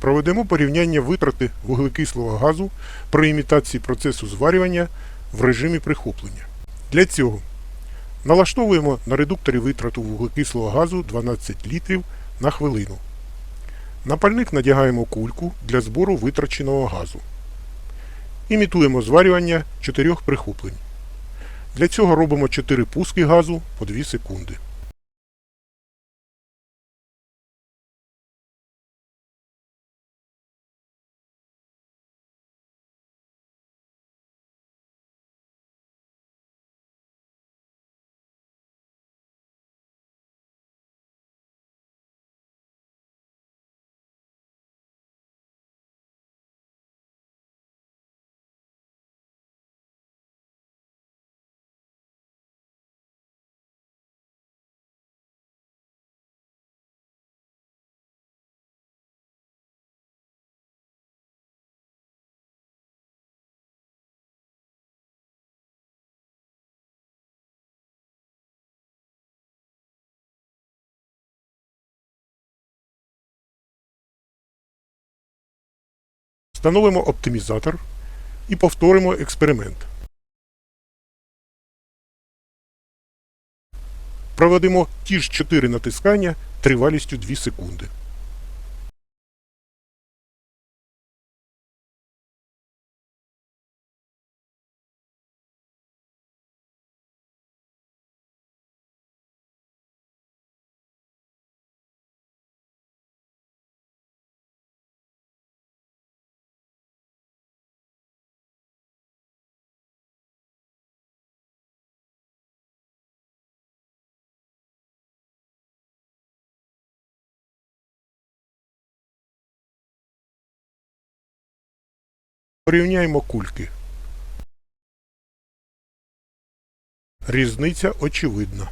Проведемо порівняння витрати вуглекислого газу при імітації процесу зварювання в режимі прихоплення. Для цього налаштовуємо на редукторі витрату вуглекислого газу 12 літрів на хвилину. На пальник надягаємо кульку для збору витраченого газу. Імітуємо зварювання 4 прихоплень. Для цього робимо 4 пуски газу по 2 секунди. Встановимо оптимізатор і повторимо експеримент. Проведемо ті ж 4 натискання тривалістю 2 секунди. Порівняємо кульки. Різниця очевидна.